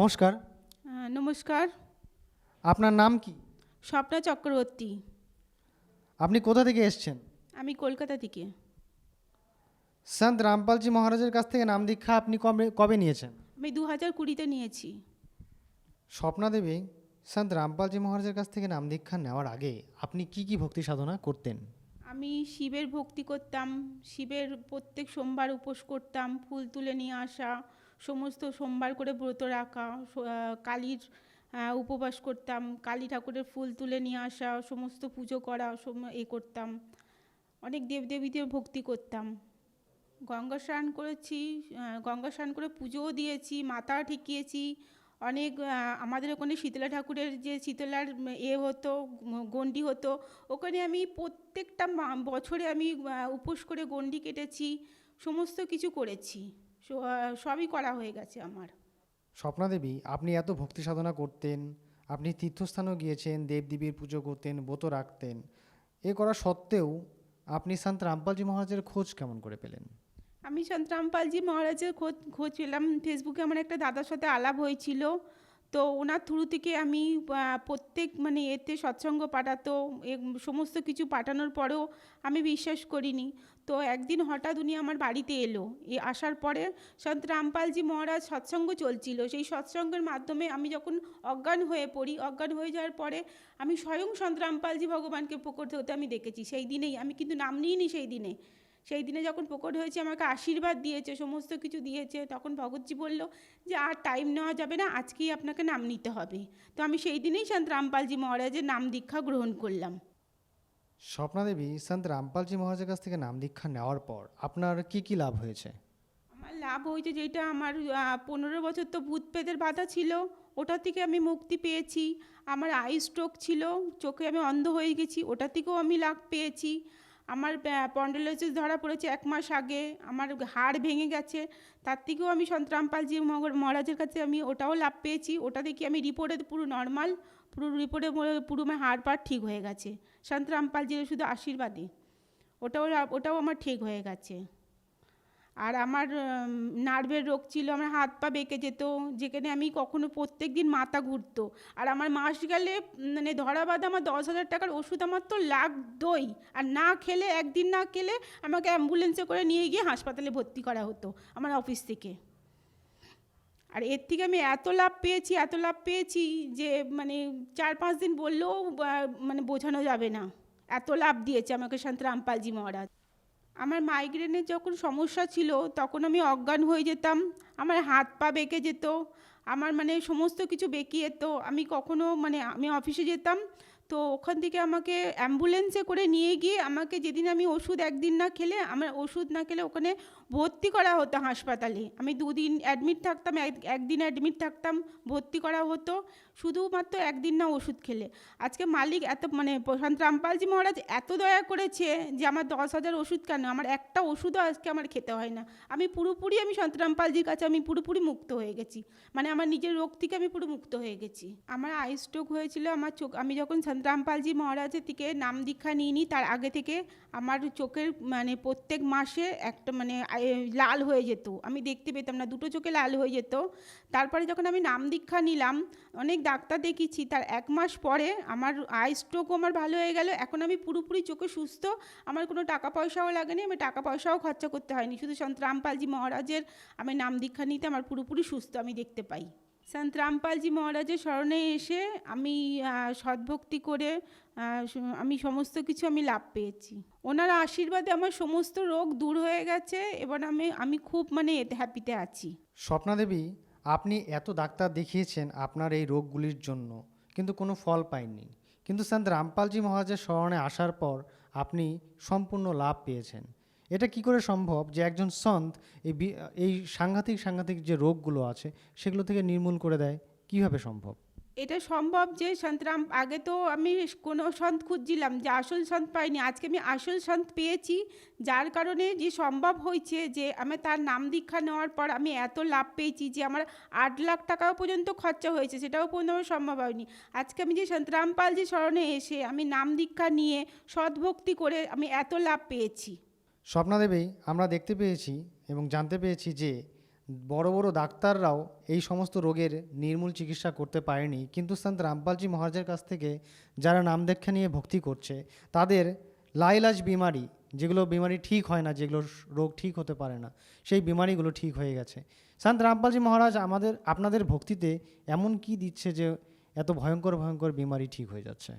নমস্কার। নমস্কার। আপনার নাম কি? স্বপ্না চক্রবর্তী। আপনি কোথা থেকে এসছেন? আমি কলকাতা থেকে। সন্ত রামপালজি মহারাজের কাছ থেকে নাম দীক্ষা আপনি কবে কবে নিয়েছেন? আমি দু হাজার কুড়িতে নিয়েছি। স্বপ্না দেবী সন্ত রামপালজি মহারাজের কাছ থেকে নাম দীক্ষা নেওয়ার আগে আপনি কি কি ভক্তি সাধনা করতেন? আমি শিবের ভক্তি করতাম শিবের প্রত্যেক সোমবার উপোস করতাম ফুল তুলে নিয়ে আসা সমস্ত সোমবার করে ব্রত রাখা কালীর উপবাস করতাম, কালী ঠাকুরের ফুল তুলে নিয়ে আসা, সমস্ত পুজো করা এ করতাম। অনেক দেবদেবীদের ভক্তি করতাম। গঙ্গা স্নান করেছি গঙ্গা স্নান করে পুজোও দিয়েছি মাথা ঠেকিয়েছি। অনেক আমাদের ওখানে শীতলা ঠাকুরের যে শীতলার, এ হতো গণ্ডি হতো, ওখানে আমি প্রত্যেকটা বছরে আমি উপোস করে গণ্ডি কেটেছি, সমস্ত কিছু করেছি। সবই করা হয়ে গেছে আমার। স্বপ্নাদেবী আপনি এত ভক্তি সাধনা করতেন আপনি তীর্থস্থানও গিয়েছেন দেবদেবীর পুজো করতেন ব্রত রাখতেন এ করা সত্ত্বেও আপনি সন্ত রামপালজি মহারাজের খোঁজ কেমন করে পেলেন? আমি সন্ত রামপালজি মহারাজের খোঁজ খোঁজ পেলাম। ফেসবুকে আমার একটা দাদার সাথে আলাপ হয়েছিল। তো ওনার থ্রু থেকে আমি প্রত্যেক মানে এতে সৎসঙ্গ পাঠাতো সমস্ত কিছু পাঠানোর পরেও আমি বিশ্বাস করিনি। তো একদিন হঠাৎ উনি আমার বাড়িতে এলো, এ আসার পরে সন্ত রামপালজি মহারাজ সৎসঙ্গ চলছিল। সেই সৎসঙ্গের মাধ্যমে আমি যখন অজ্ঞান হয়ে পড়ি, অজ্ঞান হয়ে যাওয়ার পরে আমি স্বয়ং সন্ত রামপালজি ভগবানকে প্রকট হতে আমি দেখেছি। সেই দিনেই, আমি কিন্তু নাম নিইনি সেই দিনে। সেই দিনে যখন প্রকট হয়েছে আমাকে আশীর্বাদ দিয়েছে সমস্ত কিছু দিয়েছে তখন ভগৎজি বলল যে আর টাইম নেওয়া যাবে না আজকেই আপনাকে নাম নিতে হবে। তো আমি সেই দিনেই সন্ত রামপালজি মহারাজের নাম দীক্ষা গ্রহণ করলাম। স্বপ্না দেবী সন্ত রামপালজি মহারাজের কাছ থেকে নাম দীক্ষা নেওয়ার পর আপনার কি কি লাভ হয়েছে? আমার লাভ হয়েছে যেটা আমার পনেরো বছর তো ভূত পেতের বাধা ছিল ওটা থেকে আমি মুক্তি পেয়েছি। আমার আই স্ট্রোক ছিল চোখে আমি অন্ধ হয়ে গেছি ওটা থেকেও আমি লাভ পেয়েছি। আমার পন্ডোলোসিস ধরা পড়েছে এক মাস আগে, আমার হাড় ভেঙে গেছে, তার থেকেও আমি সন্তরামপালজি মহারাজ- মহারাজের কাছে আমি ওটাও লাভ পেয়েছি, ওটা দেখি আমি রিপোর্টে পুরো নর্মাল পুরো রিপোর্টে পুরো আমার হাড় পাড় ঠিক হয়ে গেছে সন্তরামপালজির শুধু আশীর্বাদে ওটাও ওটাও আমার ঠিক হয়ে গেছে। আর আমার নার্ভের রোগ ছিল, আমার হাত পা বেঁকে যেত, যেখানে আমি কখনো প্রত্যেক দিন মাথা ঘুরতো। আর আমার মাস গেলে মানে ধরা বাঁধা আমার দশ হাজার টাকার ওষুধ আমার তো লাগতোই। আর না খেলে, একদিন না খেলে আমাকে অ্যাম্বুলেন্সে করে নিয়ে গিয়ে হাসপাতালে ভর্তি করা হতো, আমার অফিস থেকে। আর এর থেকে আমি এত লাভ পেয়েছি, এত লাভ পেয়েছি যে মানে চার পাঁচ দিন বললেও মানে বোঝানো যাবে না। এত লাভ দিয়েছে আমাকে শান্ত রামপালজি মহারাজ। আমার মাইগ্রেনের যখন সমস্যা ছিল, তখন আমি অজ্ঞান হয়ে যেতাম। আমার হাত পা বেঁকে যেত। আমার মানে সমস্ত কিছু বেঁকে যেত। আমি কখনো মানে আমি অফিসে যেতাম। তো ওখান থেকে আমাকে অ্যাম্বুলেন্সে করে নিয়ে গিয়ে আমাকে যেদিন আমি ওষুধ একদিন না খেলে, আমার ওষুধ না খেলে ওখানে ভর্তি করা হতো হাসপাতালে। আমি দুদিন অ্যাডমিট থাকতাম, এক- একদিন অ্যাডমিট থাকতাম, ভর্তি করা হতো। শুধুমাত্র একদিন না ওষুধ খেলে। আজকে মালিক এত মানে প্রশান্ত রামপালজি মহারাজ এত দয়া করেছে যে আমার দশ হাজার ওষুধ কেন? আমার একটা ওষুধও আজকে আমার খেতে হয় না। আমি পুরোপুরি আমি সন্তরামপালজির কাছে আমি পুরোপুরি মুক্ত হয়ে গেছি। মানে আমার নিজের রোগ থেকে আমি পুরো মুক্ত হয়ে গেছি। আমার আই স্ট্রোক হয়েছিল, আমার চোখ, আমি যখন সন্তরামপালজি মহারাজের থেকে নাম দীক্ষা নিইনি, তার আগে থেকে আমার চোখের মানে প্রত্যেক মাসে একটা মানে আই- লাল হয়ে যেত। আমি দেখতে পেতাম না, দুটো চোখে লাল হয়ে যেত। তারপরে যখন আমি নাম দীক্ষা নিলাম, অনেক ডাক্তার দেখিয়েছি, তার এক মাস পরে আমার আই স্ট্রোকও আমার ভালো হয়ে গেল। এখন আমি পুরোপুরি চোখে সুস্থ, আমার কোনো টাকা পয়সাও লাগেনি, আমি টাকা পয়সাও খরচা করতে হয়নি। শুধু সন্ত রামপালজি মহারাজের আমি নাম দীক্ষা নিতে আমার পুরোপুরি সুস্থ আমি দেখতে পাই। সন্ত রামপালজি মহারাজের স্মরণে এসে আমি সদ্ভক্তি করে আমি সমস্ত কিছু আমি লাভ পেয়েছি। ওনার আশীর্বাদে আমার সমস্ত রোগ দূর হয়ে গেছে এবং আমি আমি খুব মানে হ্যাপিতে আছি। স্বপ্না দেবী আপনি এত ডাক্তার দেখিয়েছেন আপনার এই রোগগুলির জন্য, কিন্তু কোনো ফল পাইনি কিন্তু সন্ত রামপালজি মহারাজের স্মরণে আসার পর আপনি সম্পূর্ণ লাভ পেয়েছেন। এটা কি করে সম্ভব যে একজন সন্ত এই এই সাংঘাতিক সাংঘাতিক যে রোগগুলো আছে, সেগুলো থেকে নির্মূল করে দেয়? কীভাবে সম্ভব? এটা সম্ভব যে সন্তরাম আগে তো আমি কোনো সন্ত খুঁজছিলাম, যে আসল সন্ত পাইনি। আজকে আমি আসল সন্ত পেয়েছি, যার কারণে যে সম্ভব হয়েছে যে আমি তার নাম দীক্ষা নেওয়ার পর আমি এত লাভ পেয়েছি যে আমার আট লাখ টাকাও পর্যন্ত খরচা হয়েছে, সেটাও পর্যন্ত সম্ভব হয়নি। আজকে আমি যে সন্তরামপাল যে স্মরণে এসে আমি নাম দীক্ষা নিয়ে সদ্ভক্তি করে আমি এত লাভ পেয়েছি। স্বপ্না দেবী আমরা দেখতে পেয়েছি এবং জানতে পেরেছি যে বড় বড় ডাক্তাররাও এই সমস্ত রোগের নির্মূল চিকিৎসা করতে পারেনি। কিন্তু সন্ত রামপালজি মহারাজের কাছ থেকে যারা নাম দেখা নিয়ে ভক্তি করছে, তাদের লাইলাজ বিমারি, যেগুলো বিমারি ঠিক হয় না, যেগুলো রোগ ঠিক হতে পারে না, সেই বিমারিগুলো ঠিক হয়ে গেছে। সন্ত রামপালজি মহারাজ, আমাদের, আপনাদের ভক্তিতে এমন কি দিচ্ছে যে এত ভয়ঙ্কর ভয়ঙ্কর বিমারি ঠিক হয়ে যাচ্ছে?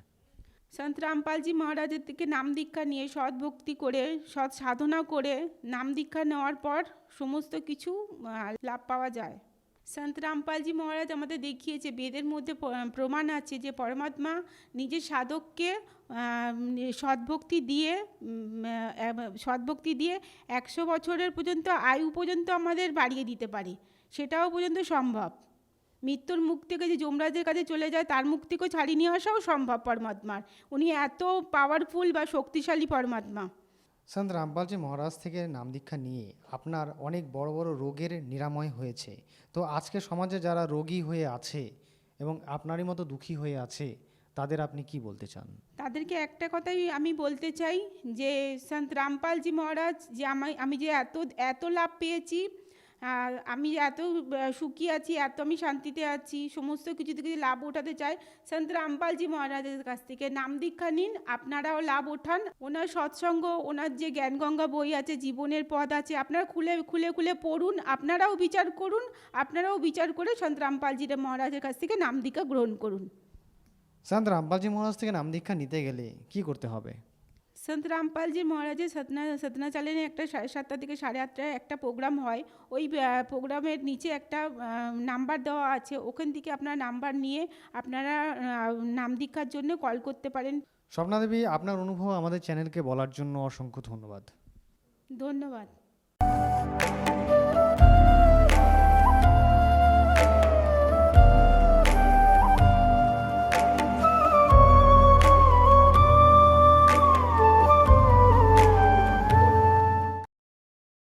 সন্ত রামপালজি মহারাজের থেকে নাম দীক্ষা নিয়ে সৎ ভক্তি করে, সৎ সাধনা করে নাম দীক্ষা নেওয়ার পর সমস্ত কিছু লাভ পাওয়া যায়। সন্ত রামপালজি মহারাজ আমাদের দেখিয়েছে, বেদের মধ্যে প্রমাণ আছে যে পরমাত্মা নিজের সাধককে সদ্ভক্তি দিয়ে সদ্ভক্তি দিয়ে একশো বছরের পর্যন্ত আয়ু পর্যন্ত আমাদের বাড়িয়ে দিতে পারে। সেটাও পর্যন্ত সম্ভব। মৃত্যুর মুখ থেকে যে যমরাজের কাছে চলে যায় তার মুখ থেকেও ছাড়িয়ে নিয়ে আসাও সম্ভব পরমাত্মার। উনি এত পাওয়ারফুল বা শক্তিশালী পরমাত্মা। সন্ত রামপালজি মহারাজ থেকে নাম দীক্ষা নিয়ে আপনার অনেক বড় বড় রোগের নিরাময় হয়েছে। তো আজকে সমাজে যারা রোগী হয়ে আছে এবং আপনারই মতো দুঃখী হয়ে আছে তাদের আপনি কি বলতে চান? তাদেরকে একটা কথাই আমি বলতে চাই যে সন্ত রামপালজি মহারাজ যে আমি আমি যে এত এত লাভ পেয়েছি আমি এত সুখী আছি, এত আমি শান্তিতে আছি, সমস্ত কিছু থেকে লাভ ওঠাতে চাই, সন্ত রামপালজি মহারাজের কাছ থেকে নাম দীক্ষা নিন, আপনারাও লাভ ওঠান। ওনার সৎসঙ্গ, ওনার যে জ্ঞানগঙ্গা বই আছে, জীবনের পথ আছে, আপনারা খুলে খুলে খুলে পড়ুন, আপনারাও বিচার করুন, আপনারাও বিচার করে সন্ত রামপালজি মহারাজের কাছ থেকে নাম দীক্ষা গ্রহণ করুন। সন্ত রামপালজি মহারাজ থেকে নাম দীক্ষা নিতে গেলে কি করতে হবে? সন্ত রামপালজি মহারাজের সতনা সতনা চালেনে একটা সাড়ে সাতটা থেকে সাড়ে আটটায় একটা প্রোগ্রাম হয়। ওই প্রোগ্রামের নিচে একটা নাম্বার দেওয়া আছে। ওখান থেকে আপনার নাম্বার নিয়ে আপনারা নাম দীক্ষার জন্য কল করতে পারেন। স্বপ্নাদেবী আপনার অনুভব আমাদের চ্যানেলকে বলার জন্য অসংখ্য ধন্যবাদ। ধন্যবাদ।